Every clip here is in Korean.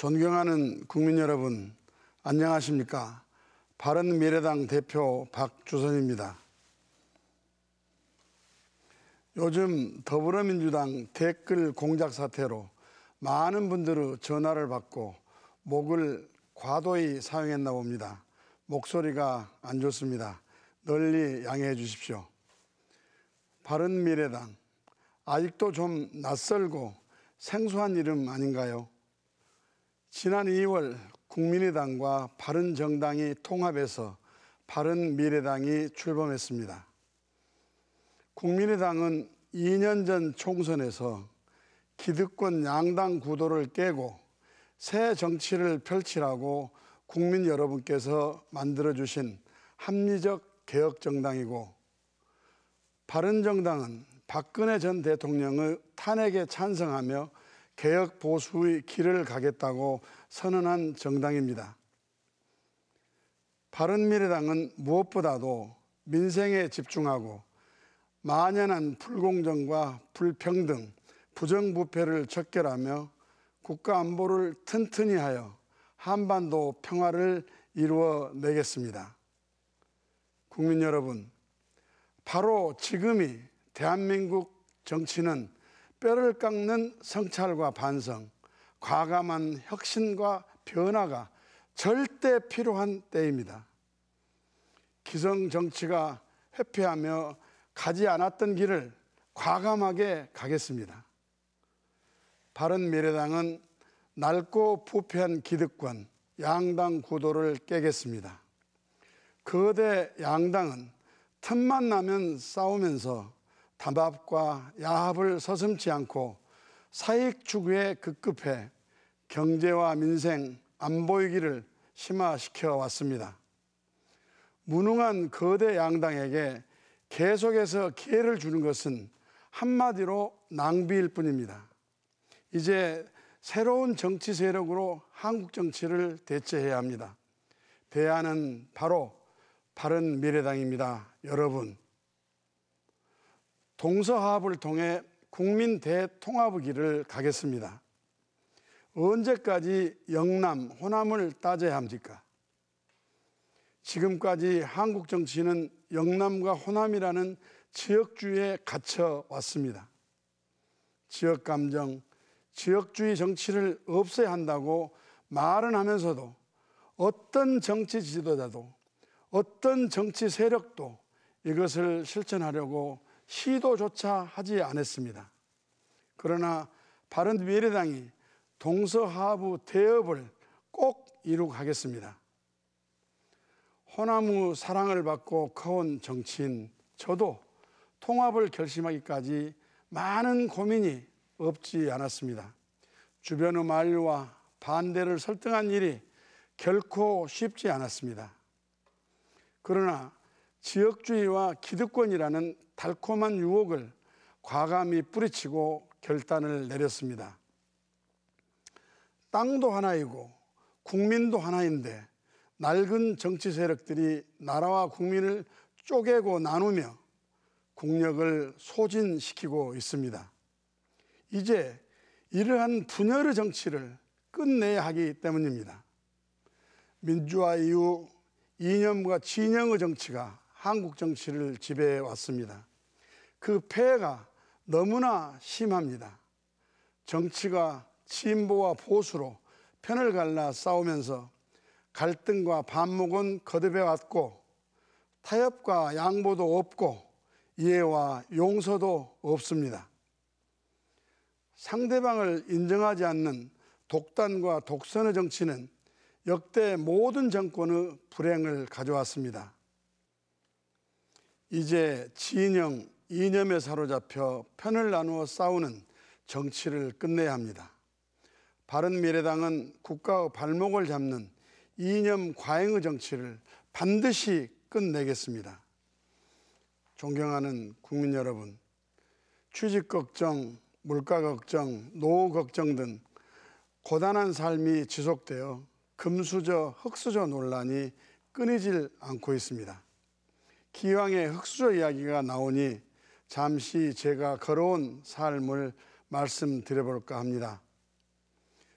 존경하는 국민 여러분, 안녕하십니까? 바른미래당 대표 박주선입니다. 요즘 더불어민주당 댓글 공작 사태로 많은 분들의 전화를 받고 목을 과도히 사용했나 봅니다. 목소리가 안 좋습니다. 널리 양해해 주십시오. 바른미래당, 아직도 좀 낯설고 생소한 이름 아닌가요? 지난 2월 국민의당과 바른정당이 통합해서 바른미래당이 출범했습니다. 국민의당은 2년 전 총선에서 기득권 양당 구도를 깨고 새 정치를 펼치라고 국민 여러분께서 만들어주신 합리적 개혁정당이고 바른정당은 박근혜 전 대통령의 탄핵에 찬성하며 개혁 보수의 길을 가겠다고 선언한 정당입니다. 바른미래당은 무엇보다도 민생에 집중하고 만연한 불공정과 불평등, 부정부패를 척결하며 국가 안보를 튼튼히 하여 한반도 평화를 이루어 내겠습니다. 국민 여러분, 바로 지금이 대한민국 정치는 뼈를 깎는 성찰과 반성, 과감한 혁신과 변화가 절대 필요한 때입니다. 기성 정치가 회피하며 가지 않았던 길을 과감하게 가겠습니다. 바른 미래당은 낡고 부패한 기득권, 양당 구도를 깨겠습니다. 거대 양당은 틈만 나면 싸우면서 담합과 야합을 서슴지 않고 사익 추구에 급급해 경제와 민생, 안보의 길을 심화시켜 왔습니다. 무능한 거대 양당에게 계속해서 기회를 주는 것은 한마디로 낭비일 뿐입니다. 이제 새로운 정치 세력으로 한국 정치를 대체해야 합니다. 대안은 바로 바른 미래당입니다. 여러분, 동서화합을 통해 국민 대통합의 길을 가겠습니다. 언제까지 영남, 호남을 따져야 합니까? 지금까지 한국 정치는 영남과 호남이라는 지역주의에 갇혀 왔습니다. 지역 감정, 지역주의 정치를 없애야 한다고 말은 하면서도 어떤 정치 지도자도 어떤 정치 세력도 이것을 실천하려고 시도조차 하지 않았습니다. 그러나 바른미래당이 동서하부 대업을 꼭 이루겠습니다. 호남의 사랑을 받고 커온 정치인 저도 통합을 결심하기까지 많은 고민이 없지 않았습니다. 주변의 만류와 반대를 설득한 일이 결코 쉽지 않았습니다. 그러나 지역주의와 기득권이라는 달콤한 유혹을 과감히 뿌리치고 결단을 내렸습니다. 땅도 하나이고 국민도 하나인데 낡은 정치 세력들이 나라와 국민을 쪼개고 나누며 국력을 소진시키고 있습니다. 이제 이러한 분열의 정치를 끝내야 하기 때문입니다. 민주화 이후 이념과 진영의 정치가 한국 정치를 지배해 왔습니다. 그 폐해가 너무나 심합니다. 정치가 진보와 보수로 편을 갈라 싸우면서 갈등과 반목은 거듭해 왔고 타협과 양보도 없고 이해와 용서도 없습니다. 상대방을 인정하지 않는 독단과 독선의 정치는 역대 모든 정권의 불행을 가져왔습니다. 이제 진영, 이념에 사로잡혀 편을 나누어 싸우는 정치를 끝내야 합니다. 바른미래당은 국가의 발목을 잡는 이념 과잉의 정치를 반드시 끝내겠습니다. 존경하는 국민 여러분, 취직 걱정, 물가 걱정, 노후 걱정 등 고단한 삶이 지속되어 금수저, 흑수저 논란이 끊이질 않고 있습니다. 기왕의 흑수저 이야기가 나오니 잠시 제가 걸어온 삶을 말씀드려볼까 합니다.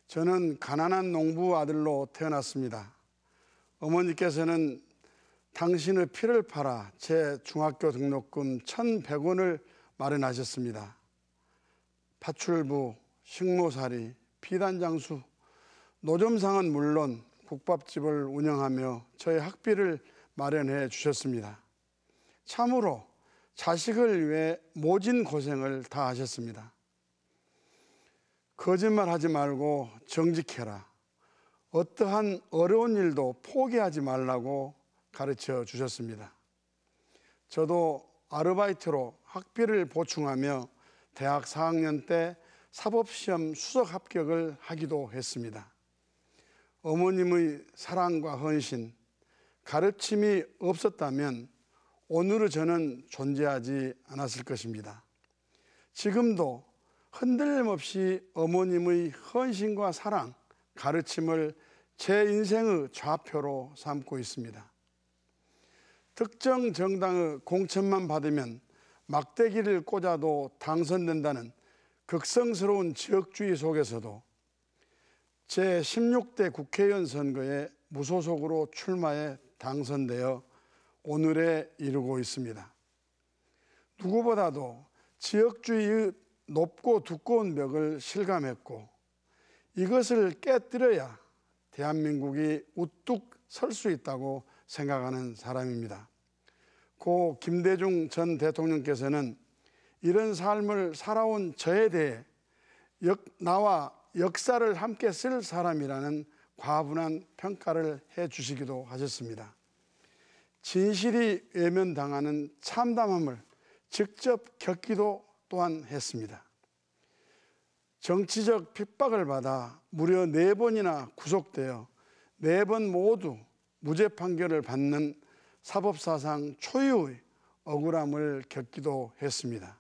저는 가난한 농부 아들로 태어났습니다. 어머니께서는 당신의 피를 팔아 제 중학교 등록금 1,100원을 마련하셨습니다. 파출부, 식모살이, 비단장수, 노점상은 물론 국밥집을 운영하며 저의 학비를 마련해 주셨습니다. 참으로 자식을 위해 모진 고생을 다 하셨습니다. 거짓말 하지 말고 정직해라. 어떠한 어려운 일도 포기하지 말라고 가르쳐 주셨습니다. 저도 아르바이트로 학비를 보충하며 대학 4학년 때 사법시험 수석 합격을 하기도 했습니다. 어머님의 사랑과 헌신, 가르침이 없었다면 오늘의 저는 존재하지 않았을 것입니다. 지금도 흔들림 없이 어머님의 헌신과 사랑, 가르침을 제 인생의 좌표로 삼고 있습니다. 특정 정당의 공천만 받으면 막대기를 꽂아도 당선된다는 극성스러운 지역주의 속에서도 제 16대 국회의원 선거에 무소속으로 출마해 당선되어 오늘에 이르고 있습니다. 누구보다도 지역주의의 높고 두꺼운 벽을 실감했고 이것을 깨뜨려야 대한민국이 우뚝 설 수 있다고 생각하는 사람입니다. 고 김대중 전 대통령께서는 이런 삶을 살아온 저에 대해 역, 나와 역사를 함께 쓸 사람이라는 과분한 평가를 해 주시기도 하셨습니다. 진실이 외면당하는 참담함을 직접 겪기도 또한 했습니다. 정치적 핍박을 받아 무려 네 번이나 구속되어 네 번 모두 무죄 판결을 받는 사법사상 초유의 억울함을 겪기도 했습니다.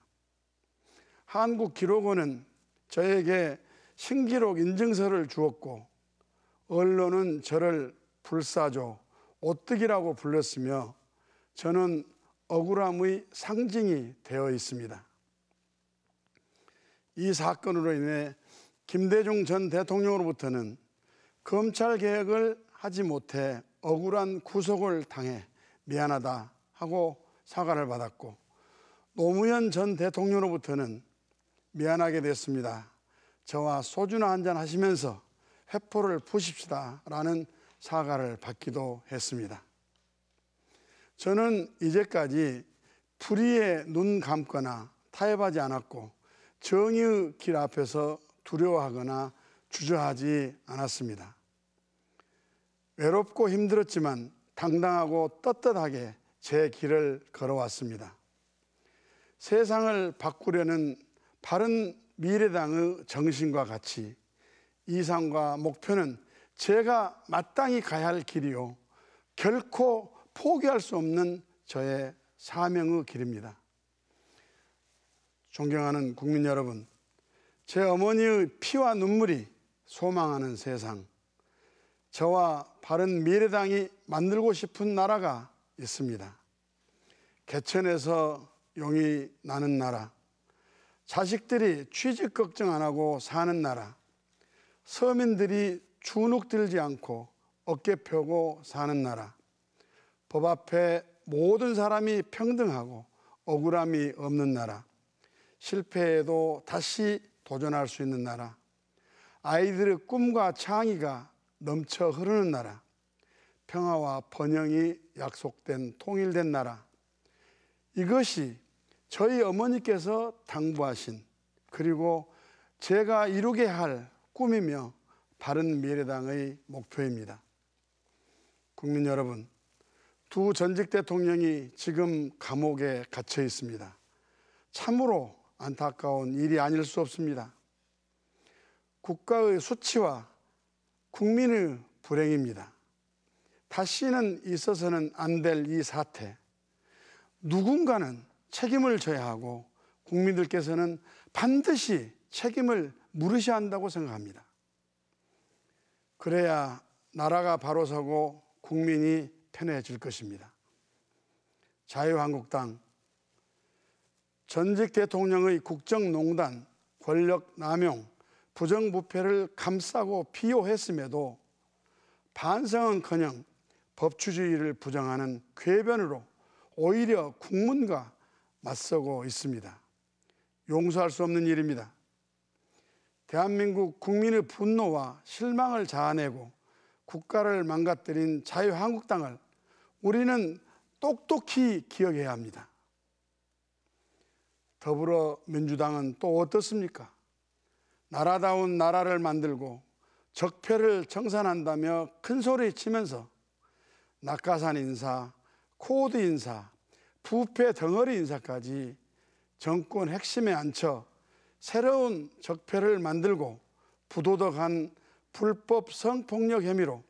한국 기록원은 저에게 신기록 인증서를 주었고 언론은 저를 불사조, 오뜨기라고 불렀으며 저는 억울함의 상징이 되어 있습니다. 이 사건으로 인해 김대중 전 대통령으로부터는 검찰 개혁을 하지 못해 억울한 구속을 당해 미안하다 하고 사과를 받았고 노무현 전 대통령으로부터는 미안하게 됐습니다. 저와 소주나 한잔 하시면서 회포를 푸십시다 라는 사과를 받기도 했습니다. 저는 이제까지 불의에 눈 감거나 타협하지 않았고 정의의 길 앞에서 두려워하거나 주저하지 않았습니다. 외롭고 힘들었지만 당당하고 떳떳하게 제 길을 걸어왔습니다. 세상을 바꾸려는 바른 미래당의 정신과 같이 이상과 목표는 제가 마땅히 가야 할 길이요. 결코 포기할 수 없는 저의 사명의 길입니다. 존경하는 국민 여러분, 제 어머니의 피와 눈물이 소망하는 세상, 저와 바른 미래당이 만들고 싶은 나라가 있습니다. 개천에서 용이 나는 나라, 자식들이 취직 걱정 안 하고 사는 나라, 서민들이 주눅 들지 않고 어깨 펴고 사는 나라, 법 앞에 모든 사람이 평등하고 억울함이 없는 나라, 실패해도 다시 도전할 수 있는 나라, 아이들의 꿈과 창의가 넘쳐 흐르는 나라, 평화와 번영이 약속된 통일된 나라. 이것이 저희 어머니께서 당부하신 그리고 제가 이루게 할 꿈이며 바른 미래당의 목표입니다. 국민 여러분, 두 전직 대통령이 지금 감옥에 갇혀 있습니다. 참으로 안타까운 일이 아닐 수 없습니다. 국가의 수치와 국민의 불행입니다. 다시는 있어서는 안 될 이 사태. 누군가는 책임을 져야 하고 국민들께서는 반드시 책임을 물으셔야 한다고 생각합니다. 그래야 나라가 바로 서고 국민이 편해질 것입니다. 자유한국당 전직 대통령의 국정농단, 권력 남용, 부정부패를 감싸고 비호했음에도 반성은커녕 법치주의를 부정하는 궤변으로 오히려 국문과 맞서고 있습니다. 용서할 수 없는 일입니다. 대한민국 국민의 분노와 실망을 자아내고 국가를 망가뜨린 자유한국당을 우리는 똑똑히 기억해야 합니다. 더불어민주당은 또 어떻습니까? 나라다운 나라를 만들고 적폐를 정산한다며 큰 소리 치면서 낙하산 인사, 코드 인사, 부패 덩어리 인사까지 정권 핵심에 앉혀 새로운 적폐를 만들고 부도덕한 불법 성폭력 혐의로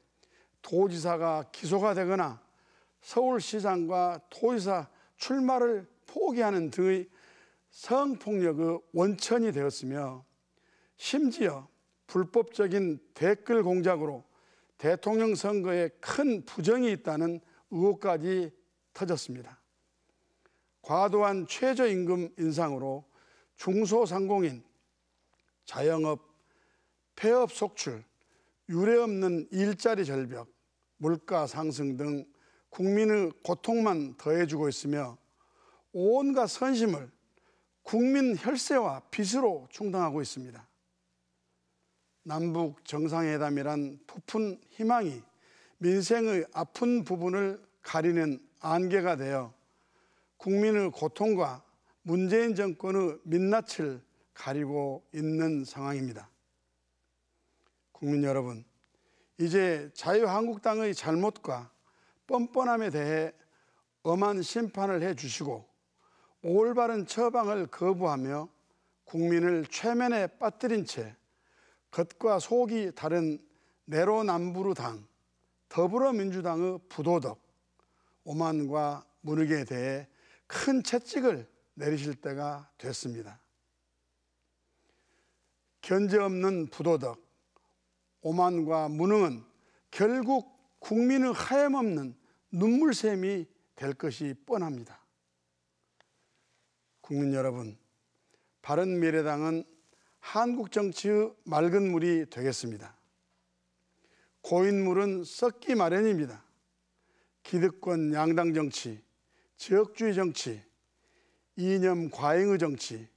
도지사가 기소가 되거나 서울시장과 도지사 출마를 포기하는 등의 성폭력의 원천이 되었으며 심지어 불법적인 댓글 공작으로 대통령 선거에 큰 부정이 있다는 의혹까지 터졌습니다. 과도한 최저임금 인상으로 중소상공인, 자영업, 폐업 속출, 유례없는 일자리 절벽, 물가 상승 등 국민의 고통만 더해주고 있으며 온갖 선심을 국민 혈세와 빚으로 충당하고 있습니다. 남북 정상회담이란 부푼 희망이 민생의 아픈 부분을 가리는 안개가 되어 국민의 고통과 문재인 정권의 민낯을 가리고 있는 상황입니다. 국민 여러분, 이제 자유한국당의 잘못과 뻔뻔함에 대해 엄한 심판을 해 주시고 올바른 처방을 거부하며 국민을 최면에 빠뜨린 채 겉과 속이 다른 내로남부르 당 더불어민주당의 부도덕 오만과 무능에 대해 큰 채찍을 내리실 때가 됐습니다. 견제 없는 부도덕 오만과 무능은 결국 국민의 하염없는 눈물샘이 될 것이 뻔합니다. 국민 여러분, 바른미래당은 한국 정치의 맑은 물이 되겠습니다. 고인 물은 썩기 마련입니다. 기득권 양당 정치, 지역주의 정치, 이념 과잉의 정치,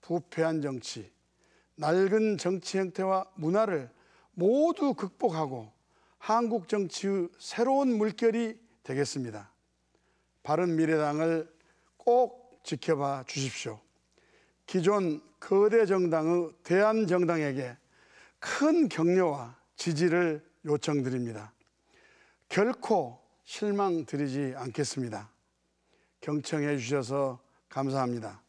부패한 정치, 낡은 정치 형태와 문화를 모두 극복하고 한국 정치의 새로운 물결이 되겠습니다. 바른 미래당을 꼭 지켜봐 주십시오. 기존 거대 정당의 대한 정당에게 큰 격려와 지지를 요청드립니다. 결코 실망드리지 않겠습니다. 경청해 주셔서 감사합니다.